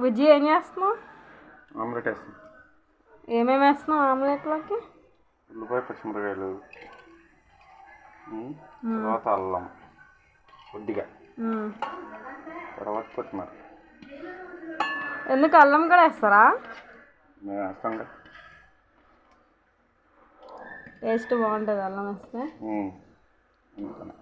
బుజ్జి ఏం చేస్తున్నావు? ఆమ్లెట్ వేస్తాం ఏమేమి వేస్తున్నావు ఆమ్లెట్లోకి? ఉల్లిపాయ పచ్చిమిరకాయలు తర్వాత అల్లం. కొద్దిగా. తర్వాత కొత్తిమీర. ఎందుకు అల్లం కూడా వేస్తారా? మేము వేస్తాంగా టేస్ట్ బాగుంటుంది అల్లం వేస్తే. అందుకని.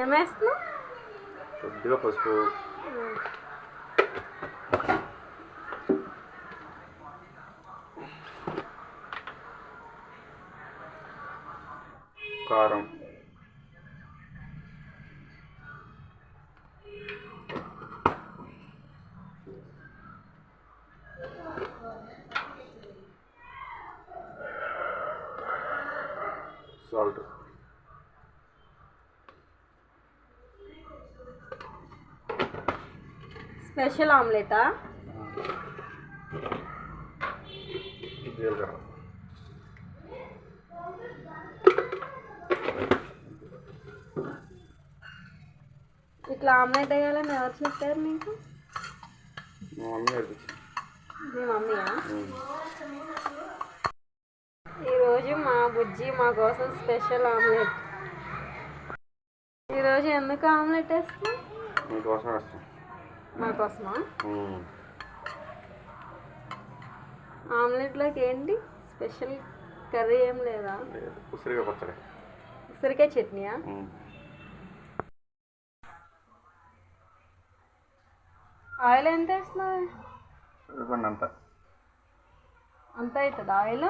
ఏం కొద్దిగా పసుపు. కారం. సాల్ట్. స్పెషల్ ఆమ్లెటా? ఇట్లా ఆమ్లెట్ వేయాలని ఎవరు చెప్పారు నీకు మా మమ్మీయా. ఈరోజు మా బుజ్జి మా కోసం స్పెషల్ ఆమ్లెట్. ఈరోజు ఎందుకు ఆమ్లెట్ వేస్తున్నావు మీకోసం వేస్తాం మా కోసమా. ఆమ్లెట్లోకి ఏంటి? స్పెషల్ కర్రీ ఏం లేదా? పచ్చడి. ఉసిరికాయ చట్నీయా. ఆయిల్ ఎంత వేస్తున్నావు అంత. అంత అవుతుందా ఆయిల్?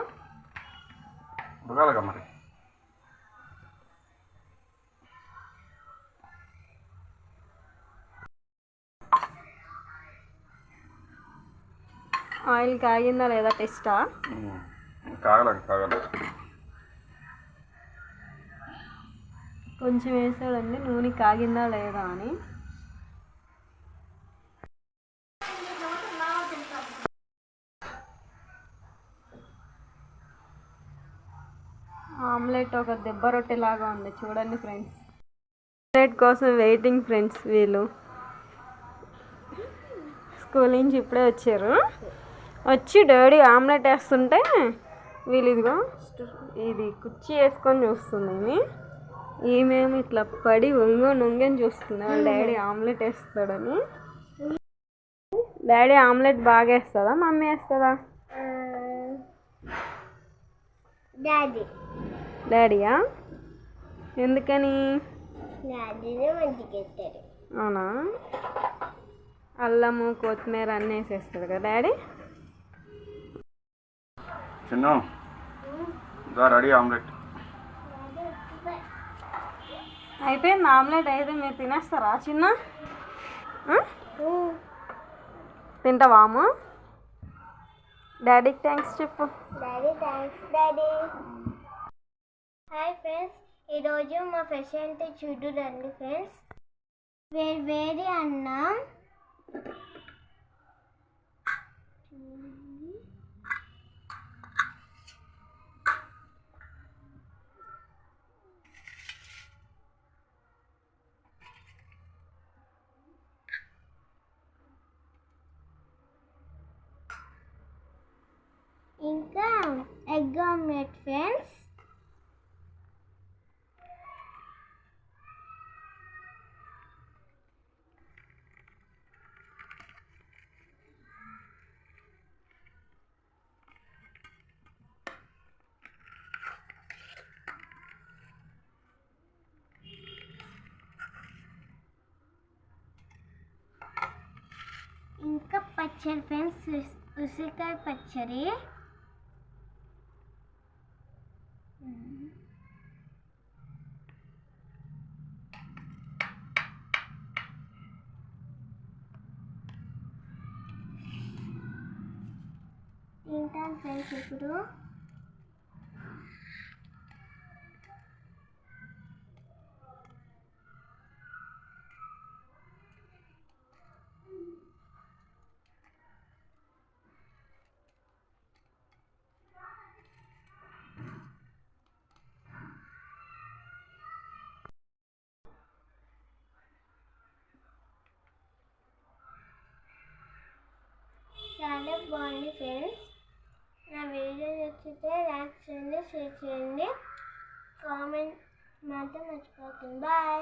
మరి. ఆయిల్ కాగిందా లేదా టెస్టా? కాగలేదు కొంచెం వేసాడండి నూనె కాగిందా లేదా అని. ఆమ్లెట్ ఒక దెబ్బ రొట్టెలాగా ఉంది చూడండి ఫ్రెండ్స్. ఆమ్లెట్ కోసం వెయిటింగ్ ఫ్రెండ్స్ వీళ్ళు. స్కూల్ నుంచి ఇప్పుడే వచ్చారు. వచ్చి డాడీ ఆమ్లెట్ వేస్తుంటే వీళ్ళు ఇదిగో ఇది కుర్చీ వేసుకొని చూస్తుంది. ఈమెమో ఇట్లా పడి ఒంగో నొంగని చూస్తుంది. వాళ్ళ డాడీ ఆమ్లెట్ వేస్తాడని డాడీ ఆమ్లెట్ బాగా వేస్తుందా? మమ్మీ వేస్తుందా? డాడీ. డాడీయా? ఎందుకని? అవునా? అల్లము కొత్తిమీర అన్నీ వేసేస్తాడు కదా డాడీ? చిన్న దా రెడీ ఆమ్లెట్. అయిపోయింది ఆమ్లెట్ అయితే మీరు తినేస్తారా? చిన్న? ఆ? తింటావా అమ్మ? డాడీకి థ్యాంక్స్ చెప్పు. Daddy thanks daddy hi friends ఈరోజు మా ఫెష్ అంటే చూడురండి ఫ్రెండ్స్ వేడి వేడి అన్నం. ఎగ్ ఆమ్లెట్ ఫ్రెండ్స్ ఇంకా పచ్చడి ఫ్రెండ్స్ ఉస్- ఉసిరికాయ పచ్చడి ఫ్రెండ్స్ ఇప్పుడు చాలా బాగుంది ఫ్రెండ్స్ నచ్చితే లైక్ చేయండి షేర్ చేయండి కామెంట్ మాత్రం మర్చిపోతుంది బాయ్